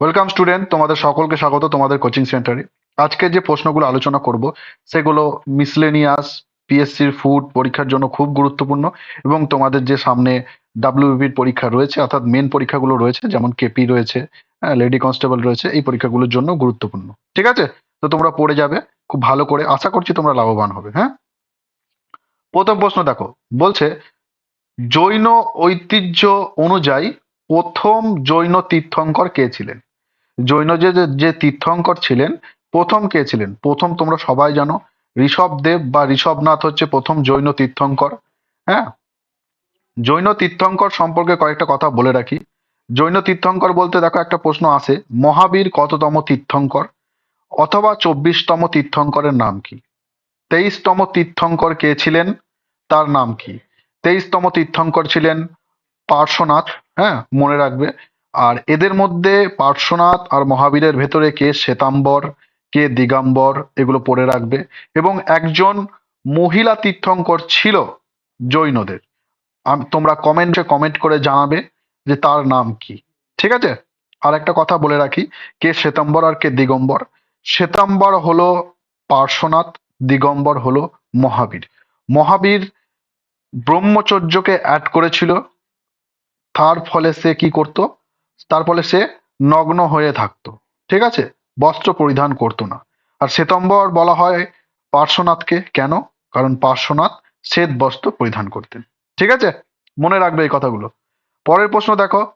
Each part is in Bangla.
ওয়েলকাম স্টুডেন্ট তোমাদের সকলকে স্বাগত তোমাদের কোচিং সেন্টারে আজকে যে প্রশ্নগুলো আলোচনা করব, সেগুলো মিসলেনিয়াস পিএসসির ফুড পরীক্ষার জন্য খুব গুরুত্বপূর্ণ এবং তোমাদের যে সামনে ডাব্লিউবির পরীক্ষা রয়েছে, অর্থাৎ মেন পরীক্ষাগুলো রয়েছে, যেমন কেপি রয়েছে লেডি কনস্টেবল রয়েছে, এই পরীক্ষাগুলোর জন্য গুরুত্বপূর্ণ। ঠিক আছে? তো তোমরা পড়ে যাবে, খুব ভালো করে। আশা করছি তোমরা লাভবান হবে হ্যাঁ? প্রথম প্রশ্ন দেখো, বলছে, জৈন ঐতিহ্য অনুযায়ী প্রথম জৈন তীর্থঙ্কর কে ছিলেন? জৈন যে, যে- তীর্থঙ্কর ছিলেন, প্রথম কে ছিলেন? প্রথম তোমরা সবাই জানো ঋষভদেব বা ঋষভনাথ হচ্ছে প্রথম জৈন তীর্থঙ্কর হ্যাঁ? জৈন তীর্থঙ্কর সম্পর্কে কয়েকটা কথা বলে রাখি। জৈন তীর্থঙ্কর বলতে দেখো একটা প্রশ্ন আসে, মহাবীর কততম তীর্থঙ্কর? অথবা চব্বিশতম তীর্থঙ্করের নাম কি? তেইশতম তীর্থঙ্কর কে ছিলেন? তার নাম কি? তেইশতম তীর্থঙ্কর ছিলেন পার্শ্বনাথ হ্যাঁ? মনে রাখবে। আর এদের মধ্যে পার্শ্বনাথ আর মহাবীরের ভেতরে কে শ্বেতাম্বর, কে দিগম্বর, এগুলো পড়ে রাখবে। এবং একজন মহিলা তীর্থঙ্কর ছিল জৈনদের। তোমরা কমেন্টে কমেন্ট করে জানাবে যে তার নাম কি। ঠিক আছে? আর একটা কথা বলে রাখি, কে শ্বেতাম্বর আর কে দিগম্বর? শ্বেতাম্বর হলো পার্শ্বনাথ, দিগম্বর হলো মহাবীর। মহাবীর ব্রহ্মচর্যকে অ্যাড করেছিল। তার ফলে সে কি করত? তার ফলে সে নগ্ন হয়ে থাকতো। ঠিক আছে? বস্ত্র পরিধান করতো না। আর শ্বেতম্বর বলা হয় পার্শ্বনাথকে। কেন? কারণ পার্শ্বনাথ শ্বেত বস্ত্র পরিধান করতেন। ঠিক আছে? মনে রাখবে এই কথাগুলো। পরের প্রশ্ন দেখো।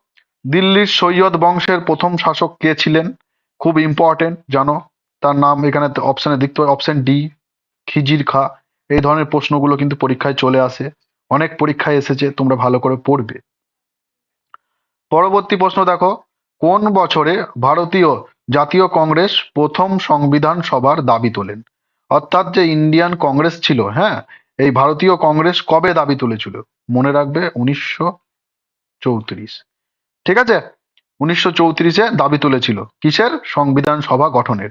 দিল্লির সৈয়দ বংশের প্রথম শাসক কে ছিলেন? খুব ইম্পর্টেন্ট জানো? তার নাম এখানে অপশনে দেখতে পাবে। অপশন ডি খিজির খা। এই ধরনের প্রশ্নগুলো কিন্তু পরীক্ষায় চলে আসে। অনেক পরীক্ষায় এসেছে। তোমরা ভালো করে পড়বে। পরবর্তী প্রশ্ন দেখো, কোন বছরে ভারতীয় জাতীয় কংগ্রেস প্রথম সংবিধান সভার দাবি তোলেন? অর্থাৎ যে ইন্ডিয়ান কংগ্রেস ছিল হ্যাঁ এই ভারতীয় কংগ্রেস কবে দাবি তুলেছিল? মনে রাখবে উনিশশো চৌত্রিশ। ঠিক আছে? উনিশশো চৌত্রিশে দাবি তুলেছিল। কিসের? সংবিধান সভা গঠনের।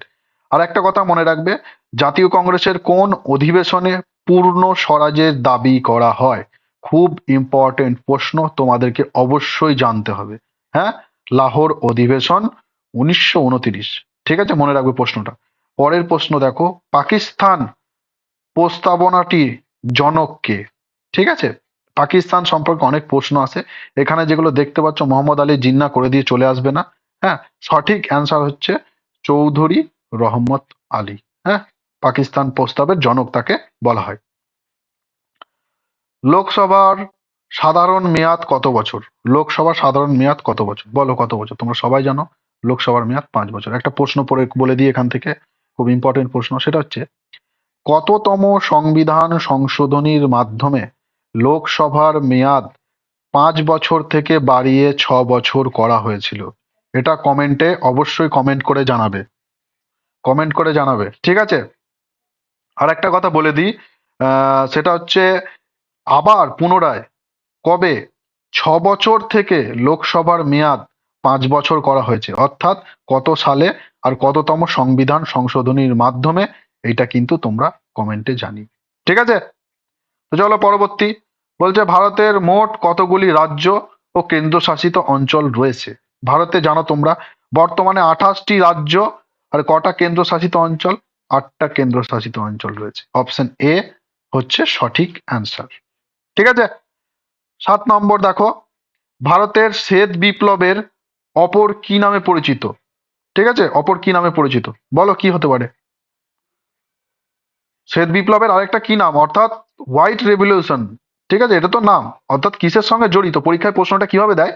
আর একটা কথা মনে রাখবে, জাতীয় কংগ্রেসের কোন অধিবেশনে পূর্ণ স্বরাজের দাবি করা হয়? খুব ইম্পর্টেন্ট প্রশ্ন তোমাদেরকে অবশ্যই জানতে হবে। হ্যাঁ? লাহোর অধিবেশন উনিশশো উনত্রিশ। ঠিক আছে? মনে রাখবে প্রশ্নটা। পরের প্রশ্ন দেখো, পাকিস্তান প্রস্তাবনাটি জনককে ঠিক আছে? পাকিস্তান সম্পর্কে অনেক প্রশ্ন আছে। এখানে যেগুলো দেখতে পাচ্ছ, মোহাম্মদ আলী জিন্না করে দিয়ে চলে আসবে না। হ্যাঁ? সঠিক অ্যান্সার হচ্ছে চৌধুরী রহমত আলী। হ্যাঁ? পাকিস্তান প্রস্তাবের জনক তাকে বলা হয়। লোকসভার সাধারণ মেয়াদ কত বছর? লোকসভার সাধারণ মেয়াদ কত বছর? বলো কত বছর? তোমরা সবাই জানো লোকসভার মেয়াদ পাঁচ বছর। একটা প্রশ্ন পড়ে বলে দিই এখান থেকে। খুব ইম্পর্টেন্ট প্রশ্ন। সেটা হচ্ছে, কততম সংবিধান সংশোধনীর মাধ্যমে লোকসভার মেয়াদ পাঁচ বছর থেকে বাড়িয়ে ছ বছর করা হয়েছিল? এটা কমেন্টে অবশ্যই কমেন্ট করে জানাবে। কমেন্ট করে জানাবে। ঠিক আছে? আর একটা কথা বলে দিই। সেটা হচ্ছে আবার পুনরায়, কবে? ছ বছর থেকে লোকসভার মেয়াদ পাঁচ বছর করা হয়েছে। অর্থাৎ কত সালে আর কততম সংবিধান সংশোধনীর মাধ্যমে এটা কিন্তু তোমরা কমেন্টে জানি ঠিক আছে? চলো পরবর্তী। বলছে, ভারতের মোট কতগুলি রাজ্য ও কেন্দ্রশাসিত অঞ্চল রয়েছে? ভারতে জানো তোমরা, বর্তমানে আঠাশটি রাজ্য আর কটা কেন্দ্রশাসিত অঞ্চল? আটটা কেন্দ্রশাসিত অঞ্চল রয়েছে। অপশন এ হচ্ছে সঠিক অ্যান্সার ঠিক আছে? সাত নম্বর দেখো, ভারতের শ্বেত বিপ্লবের অপর কি নামে পরিচিত? ঠিক আছে? অপর কি নামে পরিচিত? বলো কি হতে পারে? শ্বেত বিপ্লবের আরেকটা কি নাম? অর্থাৎ হোয়াইট রেভলিউশন। ঠিক আছে? এটা তো নাম। অর্থাৎ কিসের সঙ্গে জড়িত? পরীক্ষায় প্রশ্নটা কীভাবে দেয়?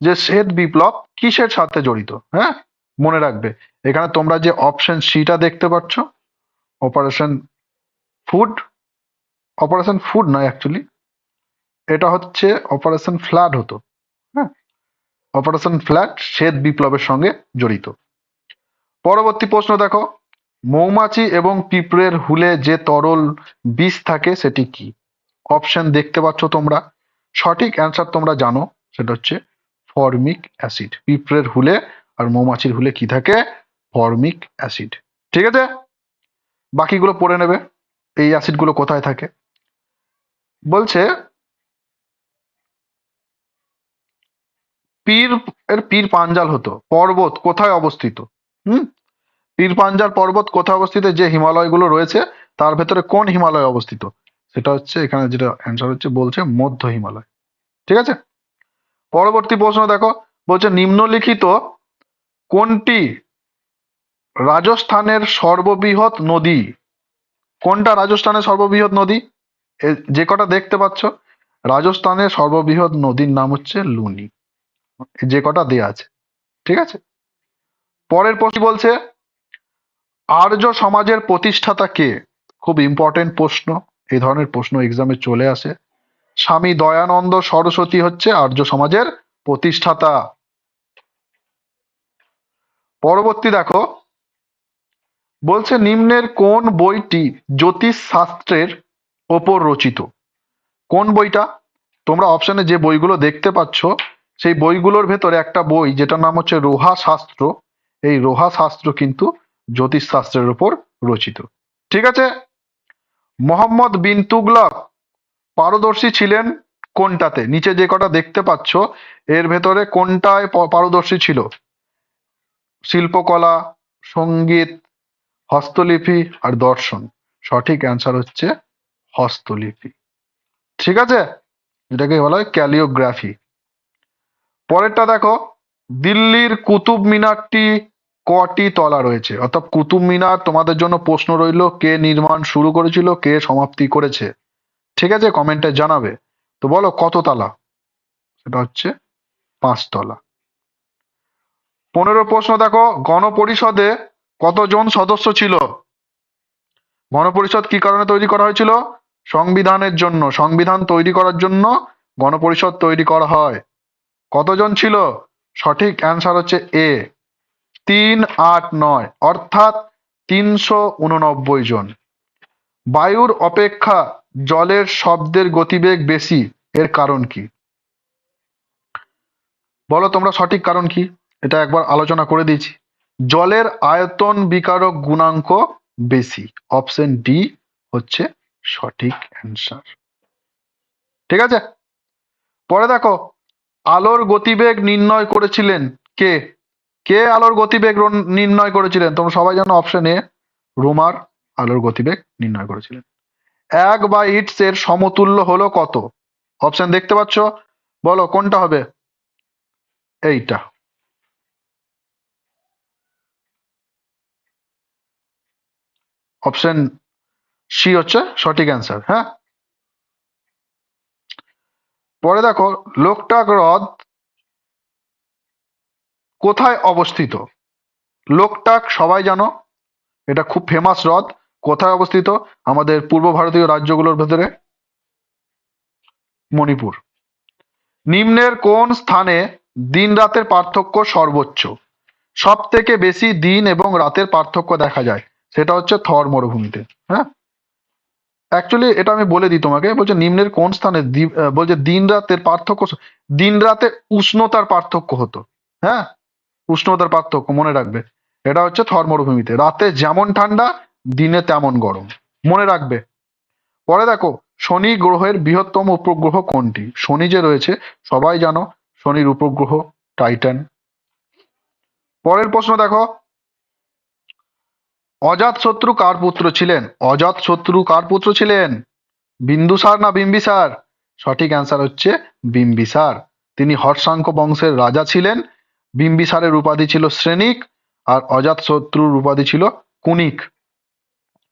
যে শ্বেত বিপ্লব কিসের সাথে জড়িত? হ্যাঁ? মনে রাখবে। এখানে তোমরা যে অপশন সিটা দেখতে পাচ্ছ অপারেশন ফুড অপারেশন ফুড নয় অ্যাকচুয়ালি এটা হচ্ছে অপারেশন ফ্ল্যাট হতো হ্যাঁ? অপারেশন ফ্ল্যাট শ্বেত বিপ্লবের সঙ্গে জড়িত। পরবর্তী প্রশ্ন দেখো, মৌমাছি এবং পিঁপড়ের হুলে যে তরল বিষ থাকে সেটি কি? অপশন দেখতে পাচ্ছ তোমরা। সঠিক অ্যান্সার তোমরা জানো, সেটা হচ্ছে ফর্মিক অ্যাসিড পিঁপড়ের হুলে আর মৌমাছির হুলে কি থাকে? ফর্মিক অ্যাসিড ঠিক আছে? বাকিগুলো পড়ে নেবে, এই অ্যাসিডগুলো কোথায় থাকে? বলছে পীর, এর পীর পাঞ্জাল হতো, পর্বত কোথায় অবস্থিত? হুম? পীর পাঞ্জাল পর্বত কোথায় অবস্থিত? যে হিমালয়গুলো রয়েছে, তার ভেতরে কোন হিমালয় অবস্থিত? সেটা হচ্ছে এখানে যেটা অ্যান্সার হচ্ছে, বলছে মধ্য হিমালয়। ঠিক আছে? পরবর্তী প্রশ্ন দেখো, বলছে নিম্নলিখিত কোনটি রাজস্থানের সর্ববৃহৎ নদী? কোনটা রাজস্থানের সর্ববৃহৎ নদী? যে কটা দেখতে পাচ্ছ, রাজস্থানের সর্ববৃহৎ নদীর নাম হচ্ছে লুনি। যে কটা দেয়া আছে, ঠিক আছে? পরের প্রশ্ন বলছে, আর্য সমাজের প্রতিষ্ঠাতা কে? খুব ইম্পর্টেন্ট প্রশ্ন, এই ধরনের প্রশ্ন এক্সামে চলে আসে। স্বামী দয়ানন্দ সরস্বতী হচ্ছে আর্য সমাজের প্রতিষ্ঠাতা। পরবর্তী দেখো, বলছে নিম্নের কোন বইটি জ্যোতিষ শাস্ত্রের ওপর রচিত? কোন বইটা? তোমরা অপশনে যে বইগুলো দেখতে পাচ্ছ সেই বইগুলোর ভেতরে একটা বই যেটার নাম হচ্ছে রোহা শাস্ত্র, এই রোহা শাস্ত্র কিন্তু জ্যোতিষ শাস্ত্রের উপর রচিত। ঠিক আছে? মোহাম্মদ বিন তুগলক পারদর্শী ছিলেন কোনটাতে? নিচে যে কটা দেখতে পাচ্ছ, এর ভেতরে কোনটায় পারদর্শী ছিল? শিল্পকলা, সংগীত, হস্তলিপি আর দর্শন। সঠিক অ্যান্সার হচ্ছে হস্তলিপি। ঠিক আছে? যেটাকে বলা হয় ক্যালিওগ্রাফি। পরেরটা দেখো, দিল্লির কুতুব মিনারটি কটি তলা রয়েছে? অর্থাৎ কুতুব মিনার তোমাদের জন্য প্রশ্ন রইল, কে নির্মাণ শুরু করেছিল, কে সমাপ্তি করেছে? ঠিক আছে কমেন্টে জানাবে। তো বলো, কত তলা? সেটা হচ্ছে পাঁচতলা পনেরো প্রশ্ন দেখো, গণপরিষদে কতজন সদস্য ছিল? গণপরিষদ কি কারণে তৈরি করা হয়েছিল? সংবিধানের জন্য, সংবিধান তৈরি করার জন্য গণপরিষদ তৈরি করা হয়। কতজন ছিল? সঠিক অ্যান্সার হচ্ছে এ তিন আট নয়, অর্থাৎ তিনশো উননব্বই জন। বায়ুর অপেক্ষা জলের শব্দের গতিবেগ বেশি, এর কারণ কি? বলো তোমরা সঠিক কারণ কি? এটা একবার আলোচনা করে দিয়েছি। জলের আয়তন বিকারক গুণাঙ্ক বেশি। অপশন ডি হচ্ছে সঠিক অ্যান্সার ঠিক আছে? পরে দেখো আলোর গতিবেগ নির্ণয় করেছিলেন কে? কে আলোর গতিবেগ নির্ণয় করেছিলেন? তোমরা সবাই জানো অপশন এ রোমার আলোর গতিবেগ নির্ণয় করেছিলেন। এক বা ইটস এর সমতুল্য হলো কত? অপশন দেখতে পাচ্ছ? বলো, কোনটা হবে? এইটা। অপশন সি হচ্ছে সঠিক অ্যান্সার হ্যাঁ? পরে দেখো, লোকটাক হ্রদ কোথায় অবস্থিত? লোকটাক সবাই জানো, এটা খুব ফেমাস হ্রদ। কোথায় অবস্থিত? আমাদের পূর্ব ভারতীয় রাজ্যগুলোর ভেতরে, মণিপুর। নিম্নের কোন স্থানে দিন রাতের পার্থক্য সর্বোচ্চ? সব থেকে বেশি দিন এবং রাতের পার্থক্য দেখা যায়, সেটা হচ্ছে থর মরুভূমিতে হ্যাঁ? অ্যাকচুয়ালি এটা আমি বলে দিই তোমাকে, বলছে নিম্নের কোন স্থানে বলছে দিন রাতের পার্থক্য দিন রাতে উষ্ণতার পার্থক্য হতো। হ্যাঁ? উষ্ণতার পার্থক্য, মনে রাখবে। এটা হচ্ছে থর মরুভূমিতে রাতে যেমন ঠান্ডা, দিনে তেমন গরম। মনে রাখবে। পরে দেখো, শনি গ্রহের বৃহত্তম উপগ্রহ কোনটি? শনি যে রয়েছে, সবাই জানো, শনির উপগ্রহ টাইটান। পরের প্রশ্ন দেখো অজাত শত্রু কার পুত্র ছিলেন? অজাত শত্রু কার পুত্র ছিলেন? বিন্দুসার না বিম্বিসার সঠিক অ্যান্সার হচ্ছে বিম্বিসার তিনি হর্ষাঙ্ক বংশের রাজা ছিলেন বিম্বিসারের উপাধি ছিল শ্রেণিক, আর অজাত শত্রুর উপাধি ছিল কুনিক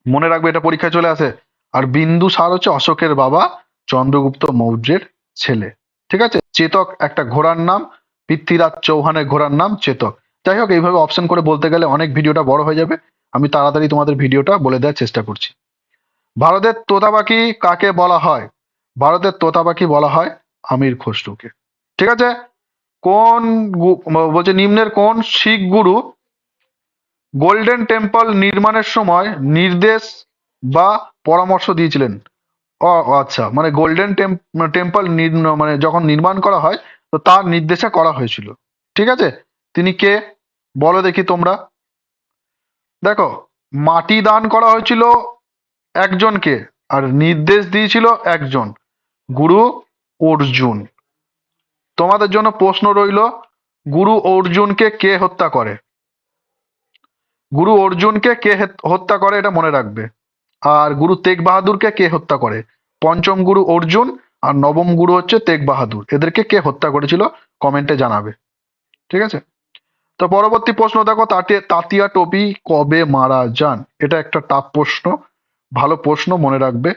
মনে রাখবে এটা পরীক্ষায় চলে আসে। আর বিন্দুসার হচ্ছে অশোকের বাবা, চন্দ্রগুপ্ত মৌর্যের ছেলে। ঠিক আছে? চেতক একটা ঘোড়ার নাম, পৃথ্বীরাজ চৌহানের ঘোড়ার নাম চেতক। যাই হোক, এইভাবে অপশন করে বলতে গেলে অনেক ভিডিওটা বড় হয়ে যাবে। আমি তাড়াতাড়ি তোমাদের ভিডিওটা বলে দেওয়ার চেষ্টা করছি। ভারতের তোতা পাখি কাকে বলা হয়? ভারতের তোতা পাখি বলা হয় আমির খসরুকে। ঠিক আছে? কোন বলছে নিম্নের কোন শিখ গুরু গোল্ডেন টেম্পল নির্মাণের সময় নির্দেশ বা পরামর্শ দিয়েছিলেন? ও আচ্ছা মানে গোল্ডেন টেম্পল মানে যখন নির্মাণ করা হয়, তো তার নির্দেশে করা হয়েছিল। ঠিক আছে? তিনি কে? বলো দেখি তোমরা। দেখো, মাটি দান করা হয়েছিল একজনকে আর নির্দেশ দিয়েছিল একজন, গুরু অর্জুন। তোমাদের জন্য প্রশ্ন রইল, গুরু অর্জুনকে কে হত্যা করে? গুরু অর্জুনকে কে হত্যা করে এটা মনে রাখবে। আর গুরু তেগ বাহাদুরকে কে হত্যা করে? পঞ্চম গুরু অর্জুন আর নবম গুরু হচ্ছে তেগ বাহাদুর এদেরকে কে হত্যা করেছিল? কমেন্টে জানাবে। ঠিক আছে? তো পরবর্তী প্রশ্ন, দেখো তাতে, তাতিয়া টপি কবে মারা যান? এটা একটা টাফ প্রশ্ন, ভালো প্রশ্ন মনে রাখবে।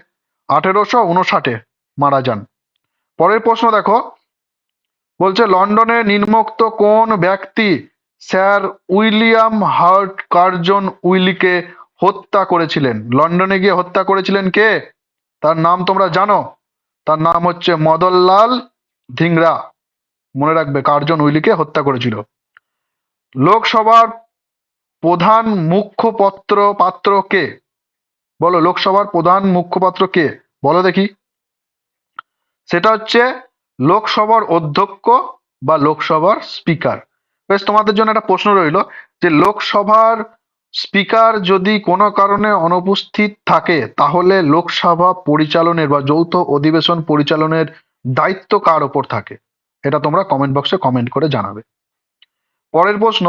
আঠেরোশো উনষাটে মারা যান। পরের প্রশ্ন দেখো, বলছে, লন্ডনে নিম্নোক্ত কোন ব্যক্তি স্যার উইলিয়াম হার্ট কার্জন উইলিকে হত্যা করেছিলেন? লন্ডনে গিয়ে হত্যা করেছিলেন কে? তার নাম তোমরা জানো? তার নাম হচ্ছে মদনলাল ধিংরা। মনে রাখবে, কার্জন উইলিকে হত্যা করেছিল। লোকসভার প্রধান মুখ্যপত্র পাত্র কে? বলো, লোকসভার প্রধান মুখ্যপাত্র কে? বলো দেখি। সেটা হচ্ছে লোকসভার অধ্যক্ষ বা লোকসভার স্পিকার। বেশ, তোমাদের জন্য একটা প্রশ্ন রইল যে লোকসভার স্পিকার যদি কোনো কারণে অনুপস্থিত থাকে, তাহলে লোকসভা পরিচালনের বা যৌথ অধিবেশন পরিচালনের দায়িত্ব কার ওপর থাকে? এটা তোমরা কমেন্ট বক্সে কমেন্ট করে জানাবে। পরের প্রশ্ন,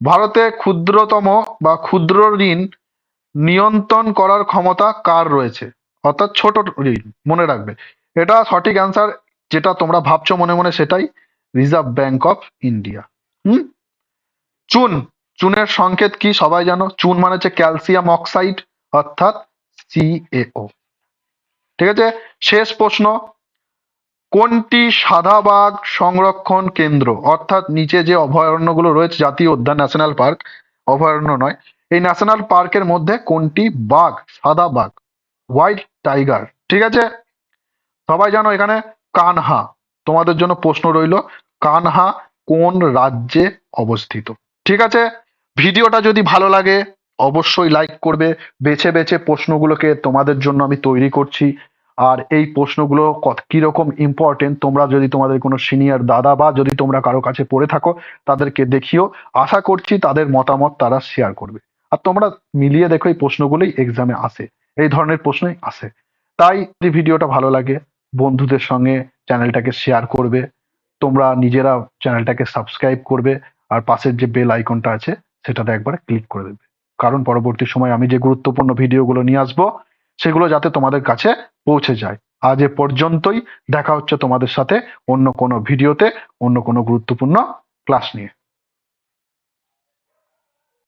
ভারতে ক্ষুদ্রতম বা ক্ষুদ্র ঋণ নিয়ন্ত্রণ করার ক্ষমতা কার রয়েছে? অর্থাৎ ছোট ঋণ, মনে রাখবে। এটা সঠিক অ্যান্সার যেটা তোমরা ভাবছ মনে মনে সেটাই রিজার্ভ ব্যাংক অফ ইন্ডিয়া হুম? চুন, চুনের সংকেত কি সবাই জানো? চুন মানে হচ্ছে ক্যালসিয়াম অক্সাইড অর্থাৎ সিএও ঠিক আছে? শেষ প্রশ্ন কোনটি সাদা বাঘ সংরক্ষণ কেন্দ্র? অর্থাৎ নিচে যে অভয়ারণ্যগুলো রয়েছে, জাতীয় উদ্যান, ন্যাশনাল পার্ক, অভয়ারণ্য নয়। এই ন্যাশনাল পার্কের মধ্যে কোনটি বাঘ, সাদা বাঘ? White tiger. ঠিক আছে? সবাই জানো এখানে কানহা। তোমাদের জন্য প্রশ্ন রইল, কানহা কোন রাজ্যে অবস্থিত? ঠিক আছে? ভিডিওটা যদি ভালো লাগে, অবশ্যই লাইক করবে। বেছে বেছে প্রশ্নগুলোকে তোমাদের জন্য আমি তৈরি করছি। আর এই প্রশ্নগুলো কীরকম ইম্পর্টেন্ট তোমরা যদি তোমাদের কোনো সিনিয়র দাদা বা যদি তোমরা কারও কাছে পড়ে থাকো, তাদেরকে দেখিও। আশা করছি তাদের মতামত তারা শেয়ার করবে। আর তোমরা মিলিয়ে দেখো এই প্রশ্নগুলোই এক্সামে আসে। এই ধরনের প্রশ্নই আসে। তাই যদি ভিডিওটা ভালো লাগে, বন্ধুদের সঙ্গে চ্যানেলটাকে শেয়ার করবে। তোমরা নিজেরা চ্যানেলটাকে সাবস্ক্রাইব করবে। আর পাশের যে বেল আইকনটা আছে, সেটাতে একবার ক্লিক করে দেবে। কারণ পরবর্তী সময় আমি যে গুরুত্বপূর্ণ ভিডিওগুলো নিয়ে আসব, সেগুলো যাতে তোমাদের কাছে পৌঁছে যায়। আজ এ পর্যন্তই। দেখা হচ্ছে তোমাদের সাথে অন্য কোনো ভিডিওতে, অন্য কোনো গুরুত্বপূর্ণ ক্লাস নিয়ে।